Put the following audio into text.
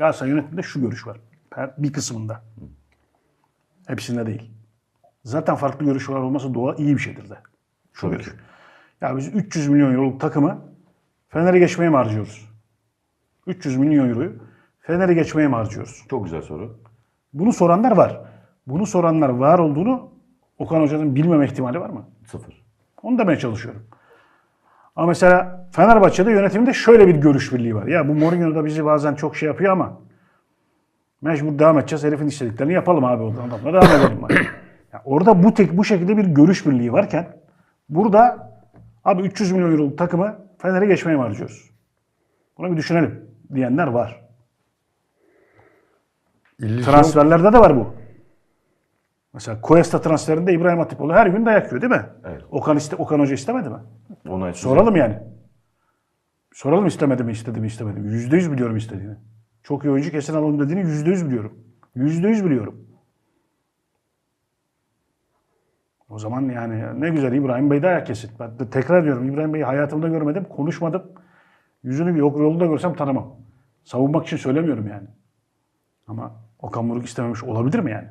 Galatasaray yönetiminde şu görüş var. Bir kısmında. Hepsinde değil. Zaten farklı görüşler olması doğa iyi bir şeydir de. Şu Tabii görüş. ki. Ya biz 300 milyon euroluk takımı Fener'e geçmeye mi harcıyoruz? 300 milyon euroyu Fener'e geçmeye mi harcıyoruz? Çok güzel soru. Bunu soranlar var. Bunu soranlar var olduğunu Okan Hoca'nın bilmeme ihtimali var mı? Sıfır. Onu demeye çalışıyorum. Ama mesela Fenerbahçe'de yönetimde şöyle bir görüş birliği var. Ya bu Mourinho da bizi bazen çok şey yapıyor ama mecbur devam edeceğiz. Herifin istediklerini yapalım abi. O da devam edelim. Ya orada bu tek bu şekilde bir görüş birliği varken burada abi 300 milyon euroluk takımı Fener'e geçmeye mi harcıyoruz? Bunu bir düşünelim diyenler var. İllüzyon, Transferlerde de var bu. Mesela Cuesta transferinde İbrahim Hatipoğlu her gün dayak yiyor değil mi? Evet. Okan, iste, Okan Hoca istemedi mi? Ona Soralım yani. Soralım istemedi mi, istedi mi, istemedi mi? Yüzde yüz biliyorum istediğini. Çok iyi oyuncu kesin alalım dediğini yüzde yüz biliyorum. Yüzde yüz biliyorum. O zaman yani ne güzel İbrahim Bey de ayak kesin. Ben de tekrar diyorum İbrahim Bey'i hayatımda görmedim, konuşmadım. Yüzünü yok yolda görsem tanımam. Savunmak için söylemiyorum yani. Ama Okan Buruk istememiş olabilir mi yani?